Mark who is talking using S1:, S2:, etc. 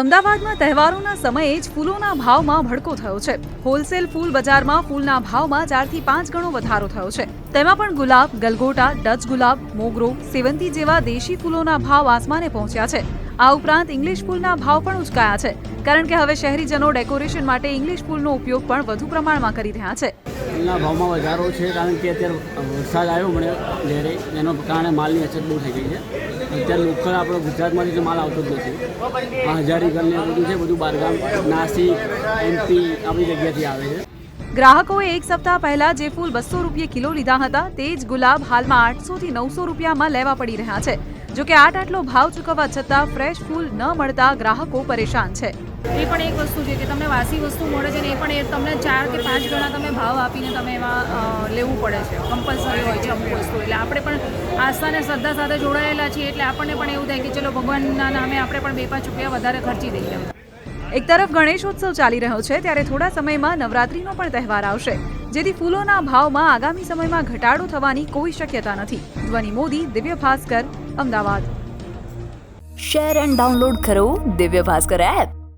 S1: અમદાવાદમાં તહેવારોના સમયે જ ફૂલોના ભાવમાં ભડકો થયો છે. હોલસેલ ફૂલ બજારમાં ફૂલના ભાવમાં ચારથી પાંચ ગણો વધારો થયો છે. તેમાં પણ ગુલાબ, ગલગોટા, ડચ ગુલાબ, મોગરો, સેવંતી જેવા દેશી ફૂલોના ભાવ આસમાને પહોંચ્યા છે. આ ઉપરાંત ઇંગ્લિશ ફૂલના ભાવ પણ ઉચકાયા છે. કારણ કે હવે શહેરીજનો ડેકોરેશન માટે ઇંગ્લિશ ફૂલનો ઉપયોગ પણ વધુ પ્રમાણમાં કરી રહ્યા છે.
S2: ફૂલના ભાવમાં વધારો છે કારણ કે અત્યારે વરસાદ આવ્યો મને ઘેરે એનો કારણે માલની અછત બહુ થઈ ગઈ છે. અત્યારે લોકલ આપણો ગુજરાતમાંથી તો માલ આવતો જ નથી. આ હજારીગઢ ને બધું છે બધું બારગામ નાસિક એમપી આપણી જગ્યાથી આવે છે.
S1: ગ્રાહકોએ એક સપ્તાહ પહેલા જે ફૂલ બસો રૂપિયે કિલો લીધા હતા તે જ ગુલાબ હાલમાં આઠસો થી નવસો રૂપિયામાં લેવા પડી રહ્યા છે. જો કે આટ આટલો ભાવ ચૂકવવા છતાં ફ્રેશ ફૂલ ન મળતા ગ્રાહકો પરેશાન છે.
S3: એ પણ એક વસ્તુ છે કે તમને વાસી વસ્તુ મળે છે ને એ પણ એ તમને ચાર કે પાંચ ગણા તમે ભાવ આપીને તમે એમાં લેવું પડે છે. કમ્પલસરી હોય છે અમુક વસ્તુ. એટલે આપણે પણ આસ્થા અને શ્રદ્ધા સાથે જોડાયેલા છીએ એટલે આપણને પણ એવું થાય કે ચલો ભગવાનના નામે આપણે પણ બે પાંચ રૂપિયા વધારે ખર્ચી દઈએ
S1: એક તરફ ગણેશોત્સવ ચાલી રહ્યો છે ત્યારે થોડા સમયમાં નવરાત્રીનો પણ તહેવાર આવશે જેથી ફૂલોના ભાવમાં આગામી સમયમાં ઘટાડો થવાની કોઈ શક્યતા નથી. Dhvani Modi Divya Bhaskar Ahmedabad.
S4: Share and download કરો દિવ્ય ભાસ્કર એપ